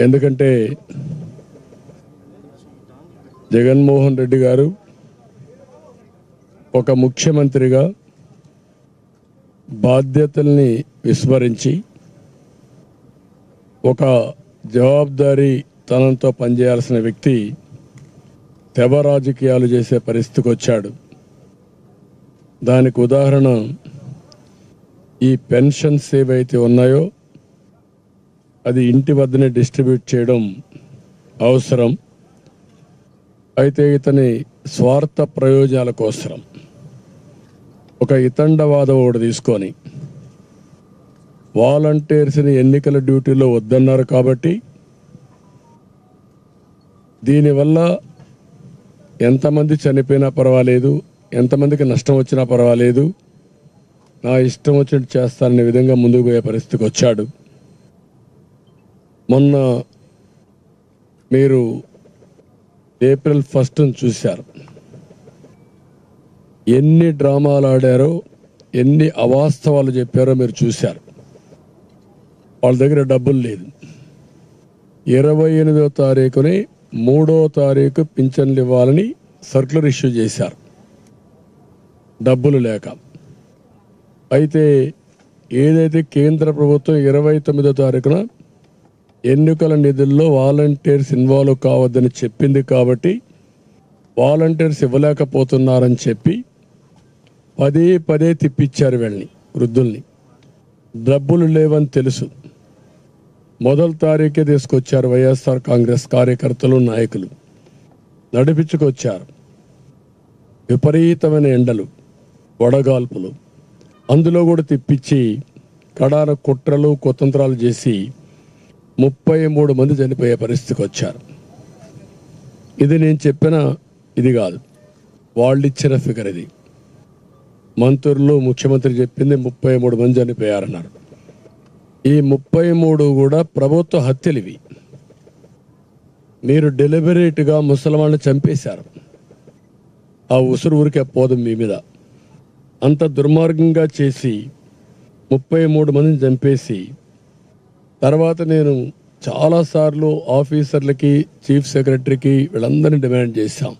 ఎందుకంటే జగన్మోహన్ రెడ్డి గారు ఒక ముఖ్యమంత్రిగా బాధ్యతల్ని విస్మరించి ఒక జవాబుదారీ తనంతో పనిచేయాల్సిన వ్యక్తి తెవ రాజకీయాలు చేసే పరిస్థితికి వచ్చాడు. దానికి ఉదాహరణ ఈ పెన్షన్స్ ఏవైతే ఉన్నాయో అది ఇంటి వద్దనే డిస్ట్రిబ్యూట్ చేయడం అవసరం. అయితే ఇతని స్వార్థ ప్రయోజనాల కోసరం. ఒక ఇతండవాదం ఒకటి తీసుకొని వాలంటీర్స్ని ఎన్నికల డ్యూటీలో వద్దన్నారు కాబట్టి దీనివల్ల ఎంతమంది చనిపోయినా పర్వాలేదు ఎంతమందికి నష్టం వచ్చినా పర్వాలేదు నా ఇష్టం వచ్చినట్టు చేస్తాననే విధంగా ముందుకు పోయే పరిస్థితికి వచ్చాడు. మొన్న మీరు ఏప్రిల్ ఫస్ట్ చూశారు. ఎన్ని డ్రామాలు ఆడారో ఎన్ని అవాస్తవాలు చెప్పారో మీరు చూశారు. వాళ్ళ దగ్గర డబ్బులు లేదు. ఇరవై ఎనిమిదో తారీఖుని మూడో తారీఖు పింఛన్లు ఇవ్వాలని సర్కులర్ ఇష్యూ చేశారు. డబ్బులు లేక. అయితే ఏదైతే కేంద్ర ప్రభుత్వం ఇరవై తొమ్మిదో తారీఖున ఎన్నికల నిధుల్లో వాలంటీర్స్ ఇన్వాల్వ్ కావద్దని చెప్పింది కాబట్టి వాలంటీర్స్ ఇవ్వలేకపోతున్నారని చెప్పి పదే పదే తిప్పించారు వీళ్ళని వృద్ధుల్ని. డబ్బులు లేవని తెలుసు. మొదటి తారీఖే తీసుకొచ్చారు వైఎస్ఆర్ కాంగ్రెస్ కార్యకర్తలు నాయకులు. నడిపించుకొచ్చారు. విపరీతమైన ఎండలు వడగాల్పులు. అందులో కూడా తిప్పించి కడాన కుట్రలు కుతంత్రాలు చేసి ముప్పై మూడు మంది చనిపోయే పరిస్థితికి వచ్చారు. ఇది నేను చెప్పిన ఇది కాదు. వాళ్ళు ఇచ్చిన ఫిగర్ ఇది. మంత్రులు ముఖ్యమంత్రి చెప్పింది ముప్పై మూడు మంది చనిపోయారన్నారు. ఈ ముప్పై మూడు కూడా ప్రభుత్వ హత్యలు ఇవి. మీరు డెలిబరేట్గా ముసల్మాన్ని చంపేశారు. ఆ ఉసురు ఊరికే పోదు మీ మీద. అంత దుర్మార్గంగా చేసి ముప్పై మూడు మందిని చంపేసి తర్వాత నేను చాలాసార్లు ఆఫీసర్లకి చీఫ్ సెక్రటరీకి వీళ్ళందరినీ డిమాండ్ చేశాం.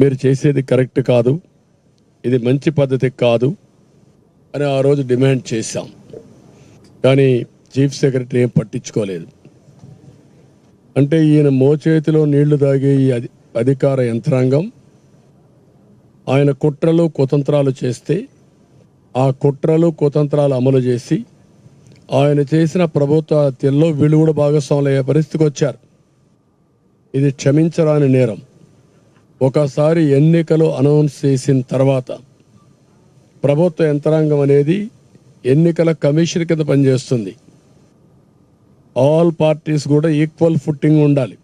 మీరు చేసేది కరెక్ట్ కాదు ఇది మంచి పద్ధతి కాదు అని ఆ రోజు డిమాండ్ చేశాం. కానీ చీఫ్ సెక్రటరీ ఏం పట్టించుకోలేదు. అంటే ఈయన మోచేతిలో నీళ్ళు తాగే ఈ అధికార యంత్రాంగం ఆయన కుట్రలు కుతంత్రాలు చేస్తే ఆ కుట్రలు కుతంత్రాలు అమలు చేసి ఆయన చేసిన ప్రభుత్వ హత్యల్లో వీళ్ళు కూడా భాగస్వాములు అయ్యే పరిస్థితికి వచ్చారు. ఇది క్షమించరాని నేరం. ఒకసారి ఎన్నికలు అనౌన్స్ చేసిన తర్వాత ప్రభుత్వ యంత్రాంగం అనేది ఎన్నికల కమిషన్ కింద పనిచేస్తుంది. ఆల్ పార్టీస్ కూడా ఈక్వల్ ఫుట్టింగ్ ఉండాలి.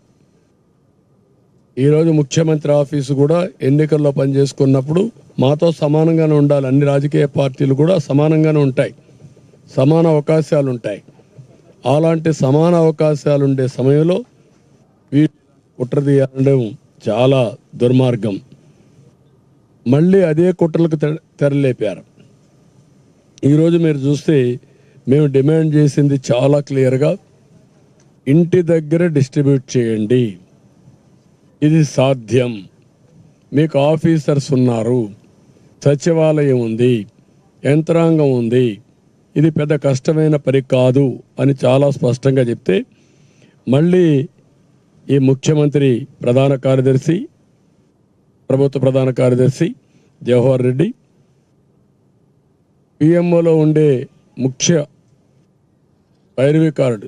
ఈరోజు ముఖ్యమంత్రి ఆఫీసు కూడా ఎన్నికల్లో పనిచేసుకున్నప్పుడు మాతో సమానంగానే ఉండాలి. అన్ని రాజకీయ పార్టీలు కూడా సమానంగానే ఉంటాయి. సమాన అవకాశాలు ఉంటాయి అలాంటి సమాన అవకాశాలు ఉండే సమయంలో వీ కుట్రదీయడం చాలా దుర్మార్గం. మళ్ళీ అదే కుట్రలకు తె- తెరలేపారు. ఈరోజు మీరు చూస్తే మేము డిమాండ్ చేసింది చాలా క్లియర్గా ఇంటి దగ్గర డిస్ట్రిబ్యూట్ చేయండి. ఇది సాధ్యం. మీకు ఆఫీసర్స్ ఉన్నారు. సచివాలయం ఉంది. యంత్రాంగం ఉంది. ఇది పెద్ద కష్టమైన పని కాదు అని చాలా స్పష్టంగా చెప్తే మళ్ళీ ఈ ముఖ్యమంత్రి ప్రధాన కార్యదర్శి ప్రభుత్వ ప్రధాన కార్యదర్శి జవహర్ రెడ్డి పిఎంఓలో ఉండే ముఖ్య పైరవి కార్డు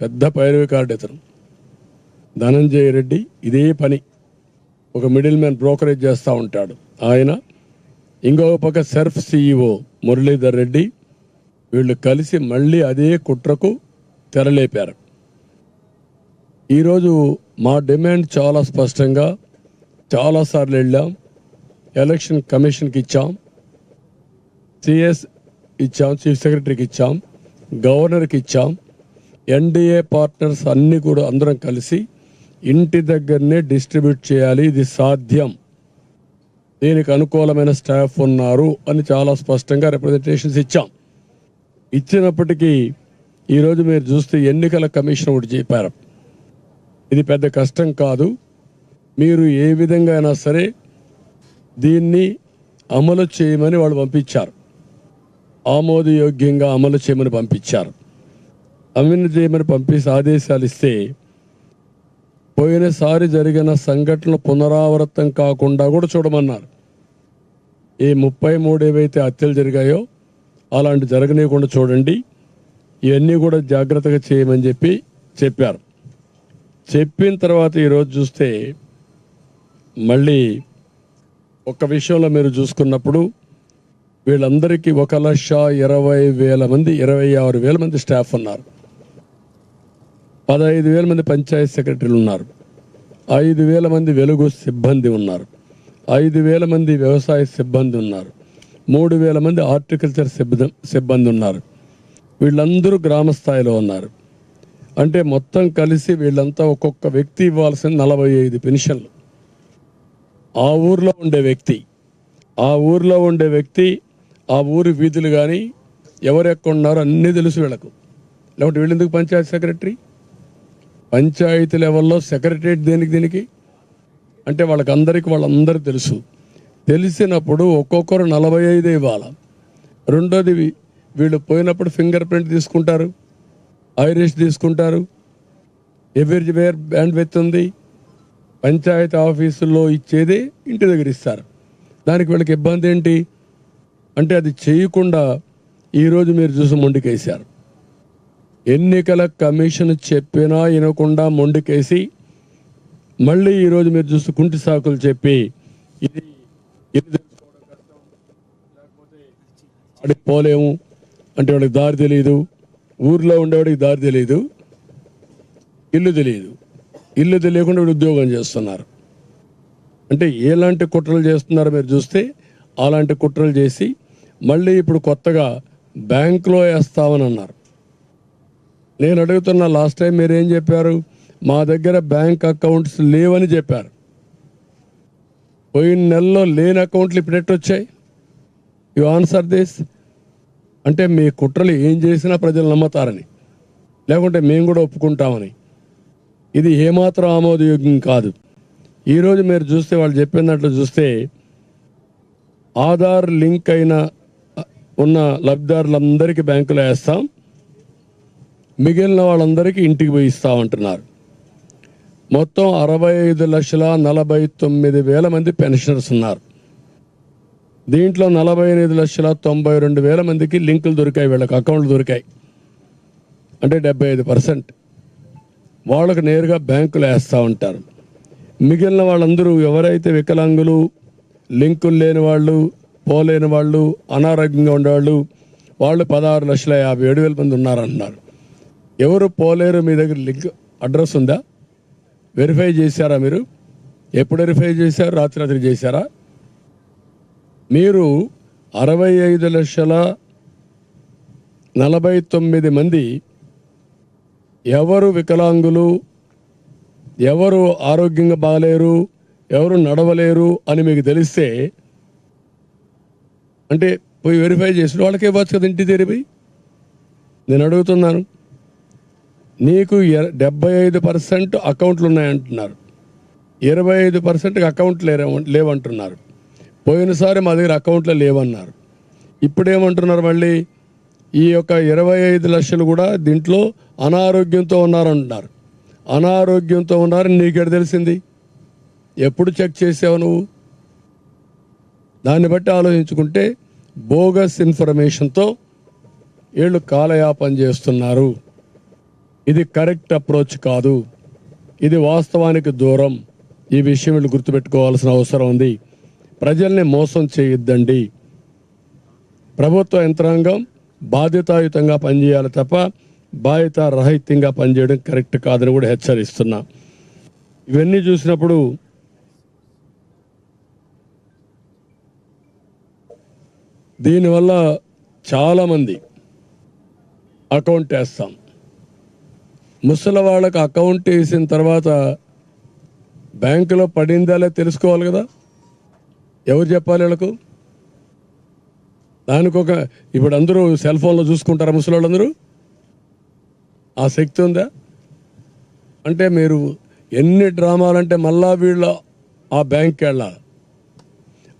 పెద్ద పైరవి కార్డు ఇతను ధనంజయ రెడ్డి ఇదే పని ఒక మిడిల్ మ్యాన్ బ్రోకరేజ్ చేస్తూ ఉంటాడు. ఆయన ఇంకొక పక్క సెర్ఫ్ సిఇఓ మురళీధర్ రెడ్డి వీళ్ళు కలిసి మళ్ళీ అదే కుట్రకు తెరలేపారు. ఈరోజు మా డిమాండ్ చాలా స్పష్టంగా చాలాసార్లు వెళ్ళాం. ఎలక్షన్ కమిషన్కి ఇచ్చాం. సిఎస్ ఇచ్చాం చీఫ్ సెక్రటరీకి ఇచ్చాం గవర్నర్కి ఇచ్చాం. ఎన్డీఏ పార్ట్నర్స్ అన్ని కూడా అందరం కలిసి ఇంటి దగ్గరనే డిస్ట్రిబ్యూట్ చేయాలి ఇది సాధ్యం. దీనికి అనుకూలమైన స్టాఫ్ ఉన్నారు అని చాలా స్పష్టంగా రిప్రజెంటేషన్స్ ఇచ్చాం. ఇచ్చినప్పటికీ ఈరోజు మీరు చూస్తే ఎన్నికల కమిషన్ ఒకటి చెప్పారు. ఇది పెద్ద కష్టం కాదు. మీరు ఏ విధంగా అయినా సరే దీన్ని అమలు చేయమని వాళ్ళు పంపించారు. ఆమోదయోగ్యంగా అమలు చేయమని పంపించారు. అమలు చేయమని పంపించి ఆదేశాలు ఇస్తే పోయినసారి జరిగిన సంఘటనలు పునరావృతం కాకుండా కూడా చూడమన్నారు. ఈ ముప్పై మూడు ఏవైతే హత్యలు జరిగాయో అలాంటి జరగనీయకుండా చూడండి. ఇవన్నీ కూడా జాగ్రత్తగా చేయమని చెప్పి చెప్పారు. చెప్పిన తర్వాత ఈరోజు చూస్తే మళ్ళీ ఒక విషయంలో మీరు చూసుకున్నప్పుడు వీళ్ళందరికీ ఒక లక్ష ఇరవై వేల మంది ఇరవై ఆరు వేల మంది స్టాఫ్ ఉన్నారు. పదహైదు వేల మంది పంచాయత్ సెక్రటరీలు ఉన్నారు. ఐదు వేల మంది వెలుగు సిబ్బంది ఉన్నారు. ఐదు వేల మంది వ్యవసాయ సిబ్బంది ఉన్నారు. మూడు వేల మంది హార్టికల్చర్ సిబ్బంది సిబ్బంది ఉన్నారు. వీళ్ళందరూ గ్రామ స్థాయిలో ఉన్నారు. అంటే మొత్తం కలిసి వీళ్ళంతా ఒక్కొక్క వ్యక్తి ఇవ్వాల్సిన నలభై ఐదు పెన్షన్లు. ఆ ఊర్లో ఉండే వ్యక్తి ఆ ఊర్లో ఉండే వ్యక్తి ఆ ఊరి వీధులు కానీ ఎవరు ఉన్నారో అన్నీ తెలుసు వీళ్ళకు. లేకపోతే వీళ్ళెందుకు పంచాయతీ సెక్రటరీ? పంచాయతీ లెవెల్లో సెక్రటరేట్ దేనికి దీనికి? అంటే వాళ్ళకందరికీ వాళ్ళందరూ తెలుసు. తెలిసినప్పుడు ఒక్కొక్కరు నలభై ఐదు ఇవ్వాలి. రెండోది వీళ్ళు పోయినప్పుడు ఫింగర్ ప్రింట్ తీసుకుంటారు ఐరిష్ తీసుకుంటారు ఎవరి వేర్ బ్యాండ్ విత్ ఉంది పంచాయతీ ఆఫీసుల్లో ఇచ్చేది ఇంటి దగ్గర ఇస్తారు. దానికి వీళ్ళకి ఇబ్బంది ఏంటి? అంటే అది చేయకుండా ఈరోజు మీరు చూసి మొండికేశారు. ఎన్నికల కమిషన్ చెప్పినా వినకుండా మొండికేసి మళ్ళీ ఈరోజు మీరు చూసి కుంటి సాకులు చెప్పి ఇది తెలుసుకోవడం కష్టం లేకపోతే అడిగి పోలేము. అంటే వాడికి దారి తెలియదు ఊర్లో ఉండేవాడికి దారి తెలియదు ఇల్లు తెలియదు ఇల్లు తెలియకుండా వీడు ఉద్యోగం చేస్తున్నారు. అంటే ఎలాంటి కుట్రలు చేస్తున్నారో మీరు చూస్తే అలాంటి కుట్రలు చేసి మళ్ళీ ఇప్పుడు కొత్తగా బ్యాంకులో వేస్తామని అన్నారు. నేను అడుగుతున్న లాస్ట్ టైం మీరు ఏం చెప్పారు? మా దగ్గర బ్యాంక్ అకౌంట్స్ లేవని చెప్పారు. పోయిన నెలలో లేని అకౌంట్లు ఇప్పుడు ఎట్టొచ్చాయి? యు ఆన్సర్ దిస్ అంటే మీ కుట్రలు ఏం చేసినా ప్రజలు నమ్ముతారని. లేకుంటే మేము కూడా ఒప్పుకుంటామని. ఇది ఏమాత్రం ఆమోదయోగ్యం కాదు. ఈరోజు మీరు చూస్తే వాళ్ళు చెప్పిన దాంట్లో చూస్తే ఆధార్ లింక్ అయిన ఉన్న లబ్ధిదారులందరికీ బ్యాంకులో వేస్తాం. మిగిలిన వాళ్ళందరికీ ఇంటికి పోయి ఇస్తామంటున్నారు మొత్తం అరవై ఐదు లక్షల నలభై తొమ్మిది వేల మంది పెన్షనర్స్ ఉన్నారు. దీంట్లో నలభై ఎనిమిది లక్షల తొంభై రెండు వేల మందికి లింకులు దొరికాయి వీళ్ళకి అకౌంట్లు దొరికాయి. అంటే డెబ్బై ఐదు పర్సెంట్. వాళ్ళకు నేరుగా బ్యాంకులు వేస్తూ ఉంటారు. మిగిలిన వాళ్ళందరూ ఎవరైతే వికలాంగులు లింకులు లేని వాళ్ళు పోలేని వాళ్ళు అనారోగ్యంగా ఉండేవాళ్ళు వాళ్ళు పదహారు లక్షల యాభై ఏడు వేల మంది ఉన్నారంటున్నారు ఎవరు పోలేరు మీ దగ్గర లింక్ అడ్రస్ ఉందా? వెరిఫై చేశారా మీరు? ఎప్పుడు వెరిఫై చేశారు? రాత్రి రాత్రి చేశారా? మీరు అరవై ఐదు లక్షల నలభై తొమ్మిది మంది ఎవరు వికలాంగులు ఎవరు ఆరోగ్యంగా బాగలేరు ఎవరు నడవలేరు అని మీకు తెలిస్తే అంటే పోయి వెరిఫై చేసిన వాళ్ళకే ఇవ్వచ్చు కదా ఇంటి తెరిపి నేను అడుగుతున్నాను. నీకు ఎ- డెబ్బై ఐదు పర్సెంట్ అకౌంట్లు ఉన్నాయంటున్నారు. ఇరవై ఐదు పర్సెంట్ అకౌంట్ లేరే లేవంటున్నారు. పోయినసారి మా దగ్గర అకౌంట్లో లేవన్నారు. ఇప్పుడేమంటున్నారు మళ్ళీ? ఈ యొక్క ఇరవై ఐదు లక్షలు కూడా దీంట్లో అనారోగ్యంతో ఉన్నారంటున్నారు. అనారోగ్యంతో ఉన్నారని నీకెడ తెలిసింది? ఎప్పుడు చెక్ చేసావు నువ్వు? దాన్ని బట్టి ఆలోచించుకుంటే బోగస్ ఇన్ఫర్మేషన్తో వీళ్ళు కాలయాపన చేస్తున్నారు. ఇది కరెక్ట్ అప్రోచ్ కాదు. ఇది వాస్తవానికి దూరం. ఈ విషయం వీళ్ళు గుర్తుపెట్టుకోవాల్సిన అవసరం ఉంది. ప్రజల్ని మోసం చేయొద్దండి. ప్రభుత్వ యంత్రాంగం బాధ్యతాయుతంగా పనిచేయాలి తప్ప బాధ్యత రహితంగా పనిచేయడం కరెక్ట్ కాదని కూడా హెచ్చరిస్తున్నా. ఇవన్నీ చూసినప్పుడు దీనివల్ల చాలామంది అకౌంట్ వేస్తాం. ముసలి వాళ్ళకు అకౌంట్ వేసిన తర్వాత బ్యాంకులో పడిందా తెలుసుకోవాలి కదా? ఎవరు చెప్పాలి వీళ్ళకు? దానికి ఒక ఇప్పుడు అందరూ సెల్ ఫోన్లో చూసుకుంటారా ముసలి ఆ శక్తి ఉందా? అంటే మీరు ఎన్ని డ్రామాలంటే మళ్ళా వీళ్ళ ఆ బ్యాంక్కి వెళ్ళాలి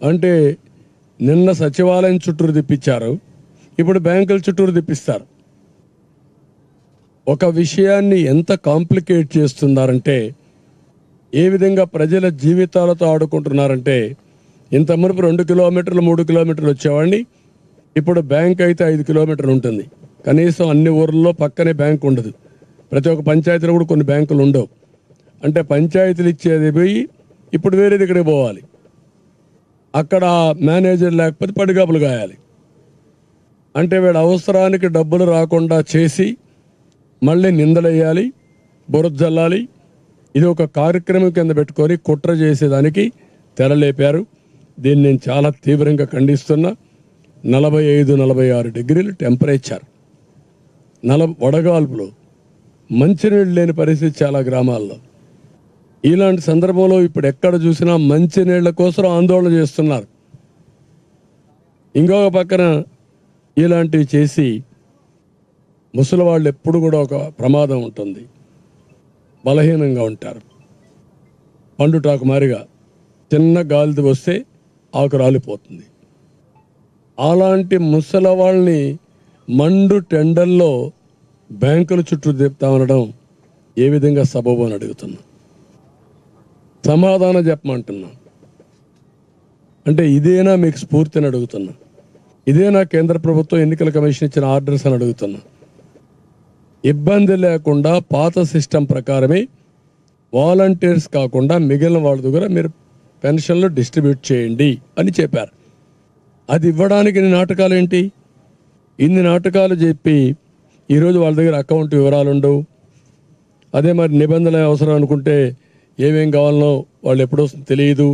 అంటే నిన్న సచివాలయం చుట్టూరు తిప్పించారు. ఇప్పుడు బ్యాంకుల చుట్టూరు తిప్పిస్తారు. ఒక విషయాన్ని ఎంత కాంప్లికేట్ చేస్తున్నారంటే ఏ విధంగా ప్రజల జీవితాలతో ఆడుకుంటున్నారంటే ఇంత మునుపు రెండు కిలోమీటర్లు మూడు కిలోమీటర్లు వచ్చేవాడిని. ఇప్పుడు బ్యాంక్ అయితే ఐదు కిలోమీటర్లు ఉంటుంది. కనీసం అన్ని ఊర్లలో పక్కనే బ్యాంక్ ఉండదు. ప్రతి ఒక్క పంచాయతీలో కూడా కొన్ని బ్యాంకులు ఉండవు. అంటే పంచాయతీలు ఇచ్చేది పోయి ఇప్పుడు వేరే దగ్గరికి పోవాలి. అక్కడ మేనేజర్ లేకపోతే పడిగాపులు గాయాలి అంటే వీడు అవసరానికి డబ్బులు రాకుండా చేసి మళ్ళీ నిందలేయాలి బురద ఇది ఒక కార్యక్రమం కింద పెట్టుకొని కుట్ర చేసేదానికి తెరలేపారు. దీన్ని నేను చాలా తీవ్రంగా ఖండిస్తున్నా. నలభై ఐదు నలభై ఆరు డిగ్రీలు టెంపరేచర్. నల వడగాల్పులు. మంచినీళ్ళు లేని పరిస్థితి చాలా గ్రామాల్లో. ఇలాంటి సందర్భంలో ఇప్పుడు ఎక్కడ చూసినా మంచినీళ్ళ కోసం ఆందోళన చేస్తున్నారు. ఇంకొక పక్కన ఇలాంటివి చేసి ముసలి వాళ్ళు ఎప్పుడు కూడా ఒక ప్రమాదం ఉంటుంది. బలహీనంగా ఉంటారు. పండుటాకు మారిగా చిన్న గాలిది వస్తే ఆకు రాలిపోతుంది అలాంటి ముసల వాళ్ళని మండు టెండల్లో బ్యాంకుల చుట్టూ తిప్పుతా ఉండడం ఏ విధంగా సబబు అని అడుగుతున్నా. సమాధానం చెప్పమంటున్నా. అంటే ఇదేనా మీకు స్ఫూర్తి అని అడుగుతున్నా. ఇదేనా కేంద్ర ప్రభుత్వం ఎన్నికల కమిషన్ ఇచ్చిన ఆర్డర్స్ అని అడుగుతున్నా. ఇబ్బంది లేకుండా పాత సిస్టమ్ ప్రకారమే వాలంటీర్స్ కాకుండా మిగిలిన వాళ్ళ దగ్గర మీరు పెన్షన్లు డిస్ట్రిబ్యూట్ చేయండి అని చెప్పారు. అది ఇవ్వడానికి ఇన్ని నాటకాలు ఏంటి? ఇన్ని నాటకాలు చెప్పి ఈరోజు వాళ్ళ దగ్గర అకౌంట్ వివరాలు ఉండవు అదే మరి నిబంధనలు అవసరం అనుకుంటే ఏమేం కావాలనో వాళ్ళు ఎప్పుడు వస్తుందో తెలియదు.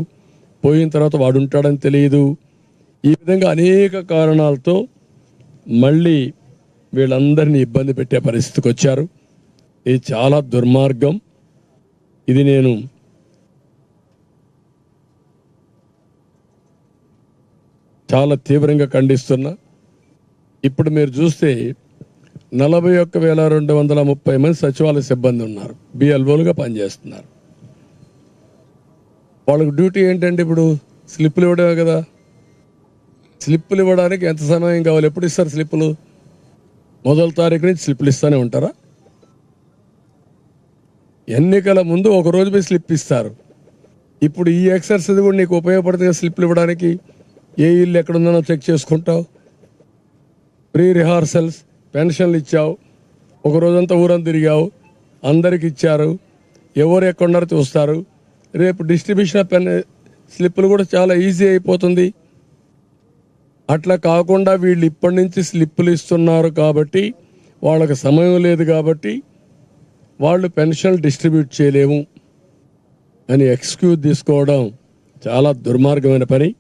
పోయిన తర్వాత వాడు ఉంటాడని తెలియదు. ఈ విధంగా అనేక కారణాలతో మళ్ళీ వీళ్ళందరినీ ఇబ్బంది పెట్టే పరిస్థితికి వచ్చారు. ఇది చాలా దుర్మార్గం. ఇది నేను చాలా తీవ్రంగా ఖండిస్తున్నా. ఇప్పుడు మీరు చూస్తే నలభై ఒక్క వేల రెండు వందల ముప్పై మంది సచివాలయ సిబ్బంది ఉన్నారు. బిఎల్ఓలుగా పనిచేస్తున్నారు. వాళ్ళకి డ్యూటీ ఏంటంటే ఇప్పుడు? స్లిప్పులు ఇవ్వడమే కదా. స్లిప్పులు ఇవ్వడానికి ఎంత సమయం కావాలి? ఎప్పుడు ఇస్తారు స్లిప్పులు? మొదటి తారీఖు నుంచి స్లిప్పులు ఇస్తూనే ఉంటారా? ఎన్నికల ముందు ఒక రోజు పోయి స్లిప్ ఇస్తారు. ఇప్పుడు ఈ ఎక్సర్సైజ్ కూడా నీకు ఉపయోగపడుతుంది స్లిప్పులు స్లిప్లు ఇవ్వడానికి? ఏ ఇల్లు ఎక్కడుందనో చెక్ చేసుకుంటావు. ప్రీ రిహార్సల్స్ పెన్షన్లు ఇచ్చావు. ఒక రోజంతా ఊరంతా తిరిగావు. అందరికి ఇచ్చారు. ఎవరు ఎక్కడున్నారో చూస్తారు. రేపు డిస్ట్రిబ్యూషన్ ఆఫ్ పెన్ స్లిప్పులు కూడా చాలా ఈజీ అయిపోతుంది. అట్లా కాకుండా వీళ్ళు ఇప్పటి నుంచి స్లిప్పులు ఇస్తున్నారు కాబట్టి వాళ్ళకి సమయం లేదు కాబట్టి వాళ్ళు పెన్షన్లు డిస్ట్రిబ్యూట్ చేయలేము. అని ఎక్స్క్యూజ్ తీసుకోవడం చాలా దుర్మార్గమైన పని.